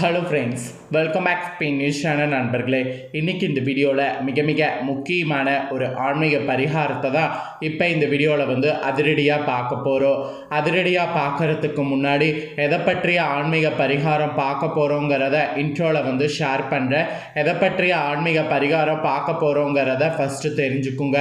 Hello friends welcome back Spain news channel நண்பர்களே. இன்றைக்கி இந்த வீடியோவில் மிக மிக முக்கியமான ஒரு ஆன்மீக பரிகாரத்தை தான் இப்போ இந்த வீடியோவில் வந்து அதிரடியாக பார்க்க போகிறோம் அதிரடியாக பார்க்குறதுக்கு முன்னாடி எதை பற்றிய ஆன்மீக பரிகாரம் பார்க்க போகிறோங்கிறத இன்ட்ரோவில் வந்து ஷேர் பண்ணுறேன் எதை பற்றிய ஆன்மீக பரிகாரம் பார்க்க போகிறோங்கிறத ஃபஸ்ட்டு தெரிஞ்சுக்குங்க.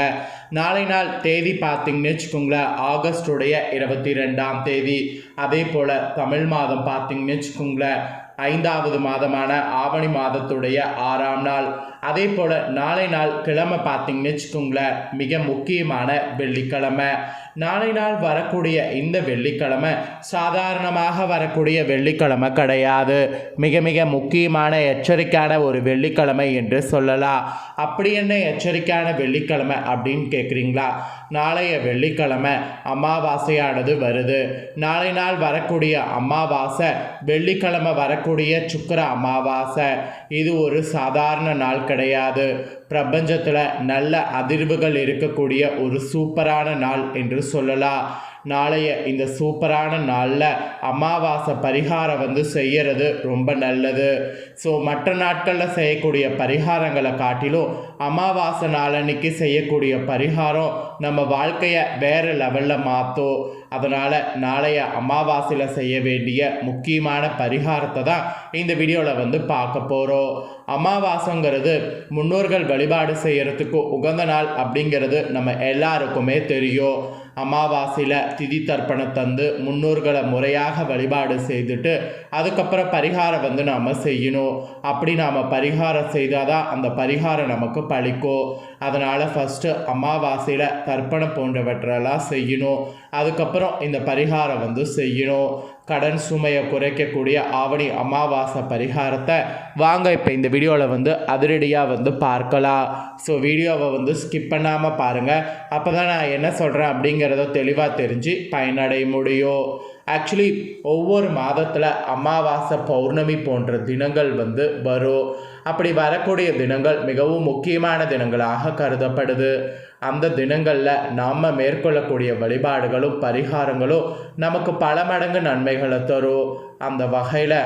நாளை நாள் தேதி பார்த்திங்கன்னு வச்சுக்கோங்களேன் ஆகஸ்டுடைய இருபத்தி ரெண்டாம் தேதி. அதே போல் தமிழ் மாதம் பார்த்திங்கன்னு வச்சுக்கோங்களேன் ஐந்தாவது மாதமான ஆவணி மாதத்துடைய ஆறாம் நாள். அதே போல் நாளை நாள் கிழமை பார்த்தீங்கன்னு வச்சுக்கோங்களேன் மிக முக்கியமான வெள்ளிக்கிழமை. நாளை நாள் வரக்கூடிய இந்த வெள்ளிக்கிழமை சாதாரணமாக வரக்கூடிய வெள்ளிக்கிழமை கிடையாது. மிக மிக முக்கியமான எச்சரிக்கையான ஒரு வெள்ளிக்கிழமை என்று சொல்லலாம். அப்படி என்ன எச்சரிக்கையான வெள்ளிக்கிழமை அப்படின்னு கேட்குறீங்களா நாளைய வெள்ளிக்கிழமை அமாவாசையானது வருது. நாளை நாள் வரக்கூடிய அமாவாசை வெள்ளிக்கிழமை வரக்கூடிய சுக்கர அமாவாசை. இது ஒரு சாதாரண நாள் கிடையாது. பிரபஞ்சத்தில் நல்ல அதிர்வுகள் இருக்கக்கூடிய ஒரு சூப்பரான நாள் என்று சொல்லலாம். நாளைய இந்த சூப்பரான நாளில் அமாவாசை பரிகாரம் வந்து செய்யறது ரொம்ப நல்லது. ஸோ மற்ற நாட்களில் செய்யக்கூடிய பரிகாரங்களை காட்டிலும் அமாவாசை நாளன்னைக்கு செய்யக்கூடிய பரிகாரம் நம்ம வாழ்க்கையை வேறு லெவலில் மாற்றும் அதனால் நாளைய அமாவாசையில் செய்ய வேண்டிய முக்கியமான பரிகாரத்தை தான் இந்த வீடியோவில் வந்து பார்க்க போகிறோம் அமாவாசைங்கிறது முன்னோர்கள் வழிபாடு செய்கிறதுக்கு உகந்த நாள் அப்படிங்கிறது நம்ம எல்லாருக்குமே தெரியும். அமாவாசையில் திதி தர்ப்பணம் தந்து முன்னோர்களை முறையாக வழிபாடு செய்துட்டு அதுக்கப்புறம் பரிகாரம் வந்து நாம் செய்யணும். அப்படி நாம் பரிகாரம் செய்தால் தான் அந்த பரிகாரம் நமக்கு பழிக்கும் அதனால் ஃபஸ்ட்டு அமாவாசையில் தர்ப்பணம் போன்றவற்றெல்லாம் செய்யணும். அதுக்கப்புறம் இந்த பரிகாரம் வந்து செய்யணும். கடன் சுமையை குறைக்கக்கூடிய ஆவணி அமாவாசை பரிகாரத்தை வாங்க இப்போ இந்த வீடியோவில் வந்து அதிரடியாக வந்து பார்க்கலாம். ஸோ வீடியோவை வந்து ஸ்கிப் பண்ணாமல் பாருங்கள் அப்போ தான் நான் என்ன சொல்கிறேன் அப்படிங்கிறத தெளிவாக தெரிஞ்சு பயனடைய முடியும். ஆக்சுவலி ஒவ்வொரு மாதத்தில் அமாவாசை பௌர்ணமி போன்ற தினங்கள் வந்து வரும். அப்படி வரக்கூடிய தினங்கள் மிகவும் முக்கியமான தினங்களாக கருதப்படுது. அந்த தினங்களில் நாம் மேற்கொள்ளக்கூடிய வழிபாடுகளும் பரிகாரங்களும் நமக்கு பல மடங்கு நன்மைகளை தரும். அந்த வகையில்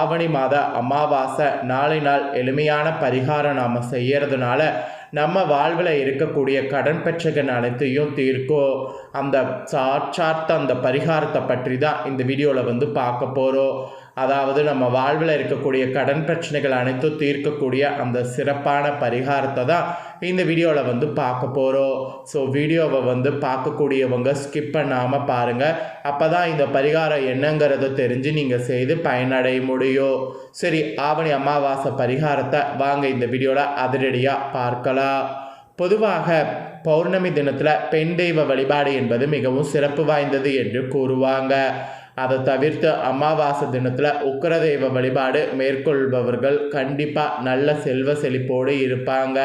ஆவணி மாத அமாவாசை நாளை நாள் எளிமையான பரிகாரம் நாம் செய்கிறதுனால நம்ம வாழ்வில் இருக்கக்கூடிய கடன் பிரச்சனைகள் அனைத்தையும் தீர்க்கும் அந்த சாட்சார்த்த அந்த பரிகாரத்தை பற்றி தான் இந்த வீடியோவில் வந்து பார்க்க போகிறோம் அதாவது நம்ம வாழ்வில் இருக்கக்கூடிய கடன் பிரச்சனைகள் அனைத்தும் தீர்க்கக்கூடிய அந்த சிறப்பான பரிகாரத்தை தான் இந்த வீடியோவில் வந்து பார்க்க போகிறோம் ஸோ வீடியோவை வந்து பார்க்கக்கூடியவங்க ஸ்கிப் பண்ணாமல் பாருங்கள் அப்போ தான் இந்த பரிகாரம் என்னங்கிறத தெரிஞ்சு நீங்கள் செய்து பயனடைய முடியும். சரி ஆவணி அமாவாசை பரிகாரத்தை வாங்க இந்த வீடியோவில் அதிரடியாக பார்க்கலாம். பொதுவாக பௌர்ணமி தினத்தில் பெண் தெய்வ வழிபாடு என்பது மிகவும் சிறப்பு வாய்ந்தது என்று கூறுவாங்க. அதை தவிர்த்து அமாவாசை தினத்தில் உக்கர தெய்வ வழிபாடு மேற்கொள்பவர்கள் கண்டிப்பாக நல்ல செல்வ செழிப்போடு இருப்பாங்க.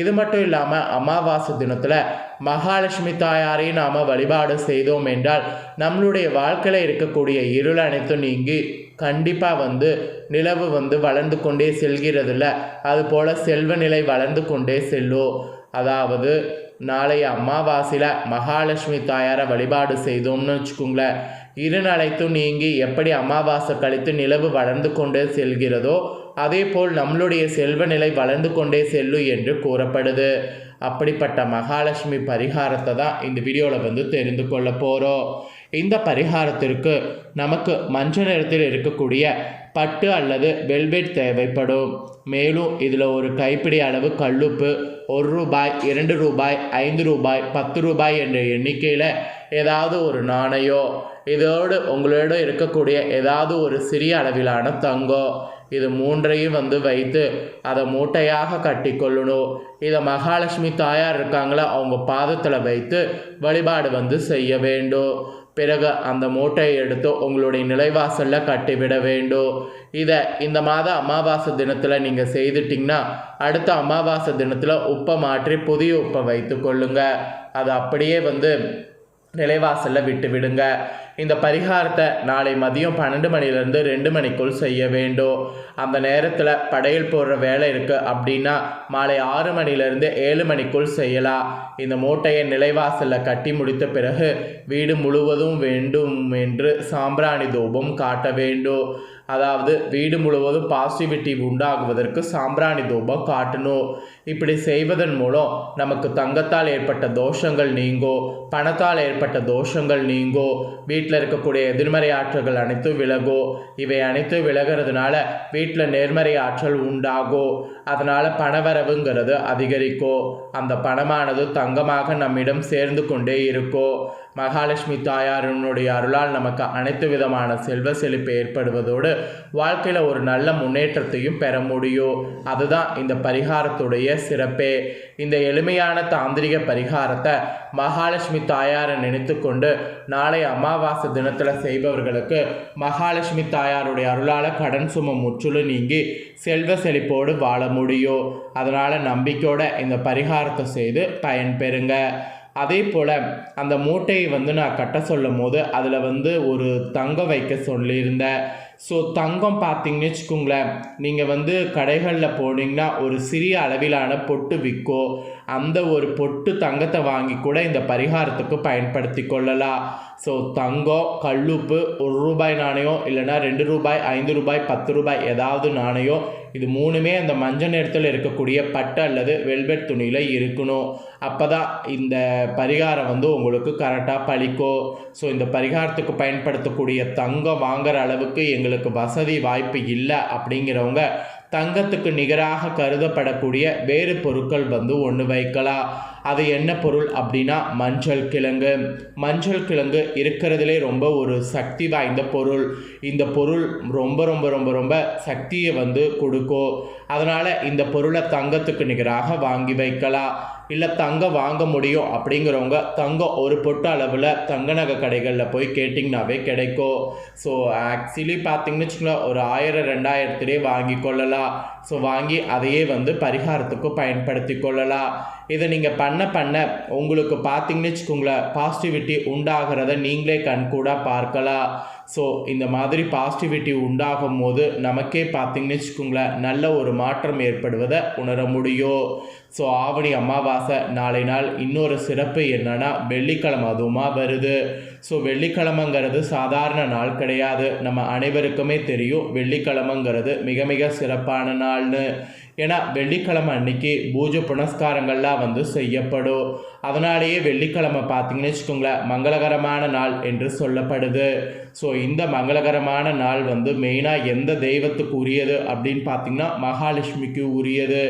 இது மட்டும் இல்லாமல் அமாவாசை தினத்தில் மகாலட்சுமி தாயாரையும் நாம் வழிபாடு செய்தோம் என்றால் நம்மளுடைய வாழ்க்கையில் இருக்கக்கூடிய இருள் அனைத்தும் நீங்கி கண்டிப்பாக வந்து நிலவு வந்து வளர்ந்து கொண்டே செல்கிறதில்ல. அதுபோல் செல்வ நிலை வளர்ந்து கொண்டே செல்லும். அதாவது நாளைய அமாவாசையில் மகாலட்சுமி தாயாரை வழிபாடு செய்தோம்னு வச்சுக்கோங்களேன். இருநலைத்தும் நீங்கி எப்படி அமாவாசை கழித்து நிலவு வளர்ந்து கொண்டே செல்கிறதோ அதே போல் நம்மளுடைய செல்வ நிலை வளர்ந்து கொண்டே செல்லும் என்று கூறப்படுது. அப்படிப்பட்ட மகாலட்சுமி பரிகாரத்தை தான் இந்த வீடியோவில் வந்து தெரிந்து கொள்ள போகிறோம் இந்த பரிகாரத்திற்கு நமக்கு மஞ்சள் நிறத்தில் இருக்கக்கூடிய பட்டு அல்லது வெல்வெட் தேவைப்படும். மேலும் இதில் ஒரு கைப்பிடி அளவு கல்லுப்பு ஒரு ரூபாய் இரண்டு ரூபாய் ஐந்து ரூபாய் பத்து ரூபாய் என்ற எண்ணிக்கையில் ஏதாவது ஒரு நாணயம் இதோடு உங்களோட இருக்கக்கூடிய ஏதாவது ஒரு சிறிய அளவிலான தங்கம் இது மூன்றையும் வந்து வைத்து அதை மூட்டையாக கட்டி கொள்ளணும் இதை மகாலட்சுமி தாயார் இருக்காங்களா அவங்க பாதத்தில் வைத்து வழிபாடு வந்து செய்ய வேண்டும். பிறகு அந்த மூட்டையை எடுத்து உங்களுடைய நிலைவாசலில் கட்டிவிட வேண்டும். இதை இந்த மாத அமாவாசை தினத்தில் நீங்கள் செய்துட்டிங்கன்னா அடுத்த அமாவாசை தினத்தில் உப்பை மாற்றி புதிய உப்பை வைத்து கொள்ளுங்கள் அது அப்படியே வந்து நிலைவாசலில் விட்டு விடுங்க. இந்த பரிகாரத்தை நாளை மதியம் பன்னெண்டு மணிலேருந்து ரெண்டு மணிக்குள் செய்ய வேண்டும். அந்த நேரத்தில் படையல் போடுற வேலை இருக்குது அப்படின்னா மாலை ஆறு மணிலேருந்து ஏழு மணிக்குள் செய்யலாம். இந்த மூட்டையை நிலைவாசலில் கட்டி முடித்த பிறகு வீடு முழுவதும் வேண்டும் என்று சாம்பிராணி தூபம் காட்ட வேண்டும். அதாவது வீடு முழுவதும் பாசிட்டிவிட்டி உண்டாகுவதற்கு சாம்பிராணி தூபம் காட்டணும். இப்படி செய்வதன் மூலம் நமக்கு தங்கத்தால் ஏற்பட்ட தோஷங்கள் நீங்கோ பணத்தால் ஏற்பட்ட தோஷங்கள் நீங்கோ வீட்டில் இருக்கக்கூடிய எதிர்மறை ஆற்றல்கள் அனைத்தும் விலகோ இவை அனைத்தும் விலகிறதுனால வீட்டில் நேர்மறை ஆற்றல் உண்டாகோ அதனால் பணவரவுங்கிறது அதிகரிக்கோ அந்த பணமானது தங்கமாக நம்மிடம் சேர்ந்து கொண்டே இருக்கோ மகாலட்சுமி தாயாரினுடைய அருளால் நமக்கு அனைத்து விதமான செல்வ செழிப்பு ஏற்படுவதோடு வாழ்க்கையில் ஒரு நல்ல முன்னேற்றத்தையும் பெற முடியும். அதுதான் இந்த பரிகாரத்துடைய சிறப்பே. இந்த எளிமையான தாந்திரிக பரிகாரத்தை மகாலட்சுமி தாயாரை நினைத்து கொண்டு நாளை அமாவாசை தினத்தில் செய்பவர்களுக்கு மகாலட்சுமி தாயாருடைய அருளால் கடன் சும முற்றிலும் நீங்கி செல்வ செழிப்போடு வாழ முடியும். அதனால் நம்பிக்கையோட இந்த பரிகாரத்தை செய்து பயன்பெறுங்க. அதே போல் அந்த மூட்டையை வந்து நான் கட்ட சொல்லும் போது அதில் வந்து ஒரு தங்கம் வைக்க சொல்லியிருந்தேன். ஸோ தங்கம் பார்த்தீங்கன்னு வச்சுக்கோங்களேன் நீங்கள் வந்து கடைகளில் போனீங்கன்னா ஒரு சிறிய அளவிலான பொட்டு விற்கோ அந்த ஒரு பொட்டு தங்கத்தை வாங்கி கூட இந்த பரிகாரத்துக்கு பயன்படுத்தி கொள்ளலாம். ஸோ தங்கம் கல்லுப்பு ஒரு ரூபாய் நாணயம் இல்லைன்னா ரெண்டு ரூபாய் ஐந்து ரூபாய் பத்து ரூபாய் ஏதாவது நாணயம் இது மூணுமே அந்த மஞ்சள் நிறத்தில் இருக்கக்கூடிய பட்டு அல்லது வெல்வெட் துணியில் இருக்கணும். அப்போ தான் இந்த பரிகாரம் வந்து உங்களுக்கு கரெக்டாக பழிக்கும். ஸோ இந்த பரிகாரத்துக்கு பயன்படுத்தக்கூடிய தங்கம் வாங்குகிற அளவுக்கு எங்களுக்கு வசதி வாய்ப்பு இல்லை அப்படிங்கிறவங்க தங்கத்துக்கு நிகராக கருதப்படக்கூடிய வேறு பொருட்கள் வந்து ஒன்று வைக்கலாம். அது என்ன பொருள் அப்படின்னா மஞ்சள் கிழங்கு. மஞ்சள் கிழங்கு இருக்கிறதுலே ரொம்ப ஒரு சக்தி வாய்ந்த பொருள். இந்த பொருள் ரொம்ப ரொம்ப ரொம்ப ரொம்ப சக்தியை வந்து கொடுக்கும் அதனால் இந்த பொருளை தங்கத்துக்கு நிகராக வாங்கி வைக்கலாம். இல்லை தங்கம் வாங்க முடியும் அப்படிங்கிறவங்க தங்கம் ஒரு பொட்டு அளவில் தங்க நகை கடைகளில் போய் கேட்டிங்கனாவே கிடைக்கும் ஸோ ஆக்சுவலி பார்த்திங்கன்னு வச்சுக்கோங்களேன் ஒரு ஆயிரம் ரெண்டாயிரத்துலேயே வாங்கி கொள்ளலாம். ஸோ வாங்கி அதையே வந்து பரிகாரத்துக்கு பயன்படுத்தி கொள்ளலாம். இதை நீங்கள் பண்ண பண்ண உங்களுக்கு பார்த்தீங்கன்னு வச்சுக்கோங்களேன் பாசிட்டிவிட்டி உண்டாகிறத நீங்களே கண்கூடாக பார்க்கலாம். ஸோ இந்த மாதிரி பாசிட்டிவிட்டி உண்டாகும் போது நமக்கே பார்த்தீங்கன்னு வச்சுக்கோங்களேன் நல்ல ஒரு மாற்றம் ஏற்படுவதை உணர முடியும். ஸோ ஆவணி அமாவாசை நாளை நாள் இன்னொரு சிறப்பு என்னன்னா வெள்ளிக்கிழமை அதுவுமா வருது. ஸோ வெள்ளிக்கிழமைங்கிறது சாதாரண நாள் கிடையாது. நம்ம அனைவருக்குமே தெரியும் வெள்ளிக்கிழமைங்கிறது மிக மிக சிறப்பான நாள்னு. ஏன்னா வெள்ளிக்கிழமை அன்னைக்கு பூஜை புனஸ்காரங்கள்லாம் வந்து செய்யப்படும். அதனாலேயே வெள்ளிக்கிழமை பார்த்தீங்கன்னு வச்சுக்கோங்களேன் மங்களகரமான நாள் என்று சொல்லப்படுது. ஸோ இந்த மங்களகரமான நாள் வந்து மெயினாக எந்த தெய்வத்துக்கு உரியது அப்படின்னு பார்த்தீங்கன்னா மகாலட்சுமிக்கு உரியது.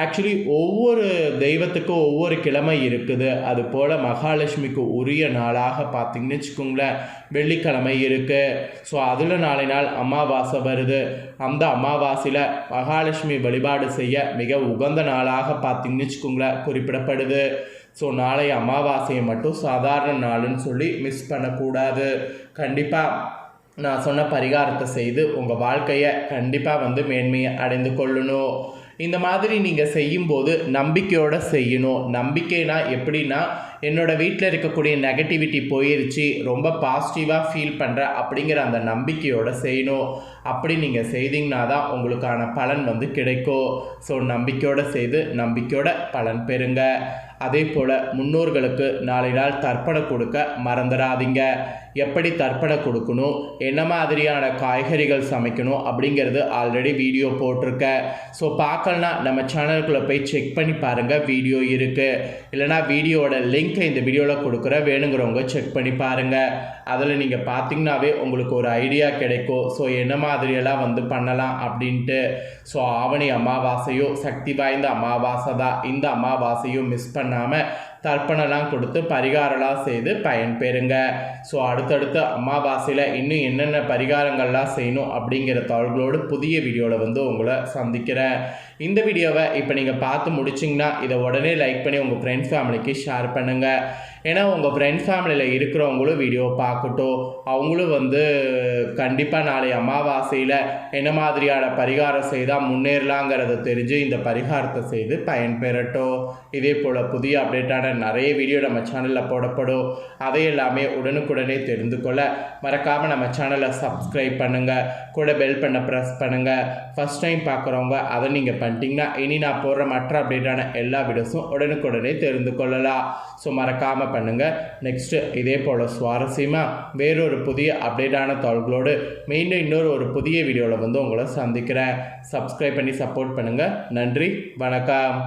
ஆக்சுவலி ஒவ்வொரு தெய்வத்துக்கும் ஒவ்வொரு கிழமை இருக்குது. அது போல் மகாலட்சுமிக்கு உரிய நாளாக பார்த்திங்கன்னு வச்சுக்கோங்களேன். வெள்ளிக்கிழமை இருக்குது ஸோ அதில் நாளை நாள் அமாவாசை வருது. அந்த அமாவாசையில் மகாலட்சுமி வழிபாடு செய்ய மிக உகந்த நாளாக பார்த்திங்கன்னு வச்சுக்கோங்களேன் குறிப்பிடப்படுது. ஸோ நாளை அமாவாசையை மட்டும் சாதாரண நாளுன்னு சொல்லி மிஸ் பண்ணக்கூடாது. கண்டிப்பாக நான் சொன்ன பரிகாரத்தை செய்து உங்கள் வாழ்க்கையை கண்டிப்பாக வந்து மேன்மையை அடைந்து கொள்ளணும். இந்த மாதிரி நீங்கள் செய்யும்போது நம்பிக்கையோடு செய்யணும். நம்பிக்கைனா எப்படின்னா என்னோடய வீட்டில் இருக்கக்கூடிய நெகட்டிவிட்டி போயிருச்சு ரொம்ப பாசிட்டிவாக ஃபீல் பண்ணுறேன் அப்படிங்கிற அந்த நம்பிக்கையோடு செய்யணும். அப்படி நீங்கள் செய்தீங்கன்னா தான் உங்களுக்கான பலன் வந்து கிடைக்கும். ஸோ நம்பிக்கையோடு செய்து நம்பிக்கையோட பலன் பெறுங்க. அதே போல் முன்னோர்களுக்கு நாளை நாள் தர்ப்பணம் கொடுக்க மறந்துடாதீங்க. எப்படி தர்ப்பணம் கொடுக்கணும்? என்ன மாதிரியான காய்கறிகள் சமைக்கணும்? அப்படிங்கிறது ஆல்ரெடி வீடியோ போட்டிருக்கேன். ஸோ பார்க்கலனா நம்ம சேனலுக்குள்ளே போய் செக் பண்ணி பாருங்கள் வீடியோ இருக்குது இல்லைனா வீடியோவோட லிங்க்கை இந்த வீடியோவில் கொடுக்குற வேணுங்கிறவங்க செக் பண்ணி பாருங்கள் அதில் நீங்கள் பார்த்தீங்கன்னாவே உங்களுக்கு ஒரு ஐடியா கிடைக்கும். ஸோ என்ன மாதிரியெல்லாம் வந்து பண்ணலாம் அப்படின்ட்டு. ஸோ ஆவணி அமாவாசையோ சக்தி வாய்ந்த அமாவாசை தான் இந்த அமாவாசையும் மிஸ் பண்ணாமல் தர்ப்பணம்லாம் கொடுத்து பரிகாரம்லாம் செய்து பயன்பெறுங்க ஸோ அடுத்தடுத்த அமாவாசையில் இன்னும் என்னென்ன பரிகாரங்கள்லாம் செய்யணும் அப்படிங்கிற தகவல்களோடு புதிய வீடியோவில் வந்து உங்களை சந்திக்கிறேன். இந்த வீடியோவை இப்போ நீங்கள் பார்த்து முடிச்சிங்கன்னா இதை உடனே லைக் பண்ணி உங்கள் ஃப்ரெண்ட்ஸ் ஃபேமிலிக்கு ஷேர் பண்ணுங்கள் ஏன்னா உங்கள் ஃப்ரெண்ட்ஸ் ஃபேமிலியில் இருக்கிறவங்களும் வீடியோ பார்க்கட்டும். அவங்களும் வந்து கண்டிப்பாக நாளை அமாவாசையில் என்ன மாதிரியான பரிகாரம் செய்தால் முன்னேறலாங்கிறத தெரிஞ்சு இந்த பரிகாரத்தை செய்து பயன்பெறட்டும். இதே போல் புதிய அப்டேட்டான நிறைய வீடியோ நம்ம சேனலில் போடப்படும். அதை எல்லாமே உடனுக்குடனே தெரிந்து கொள்ள மறக்காமல் நம்ம சேனலை சப்ஸ்கிரைப் பண்ணுங்கள் கூட பெல் பண்ண ப்ரெஸ் பண்ணுங்கள் ஃபஸ்ட் டைம் பார்க்குறவங்க அதை நீங்கள் பண்ணிட்டீங்கன்னா இனி நான் போடுற மற்ற அப்டேட்டான எல்லா வீடியோஸும் உடனுக்குடனே தெரிந்து கொள்ளலாம். ஸோ மறக்காமல் பண்ணுங்கள் நெக்ஸ்ட்டு இதே போல் சுவாரஸ்யமாக வேறொரு புதிய அப்டேட்டான தகவல்களோடு தகவலோடு மீண்டும் இன்னொரு ஒரு புதிய வீடியோவில் வந்து உங்களை சந்திக்கிறேன். சப்ஸ்கிரைப் பண்ணி சப்போர்ட் பண்ணுங்கள் நன்றி. வணக்கம்.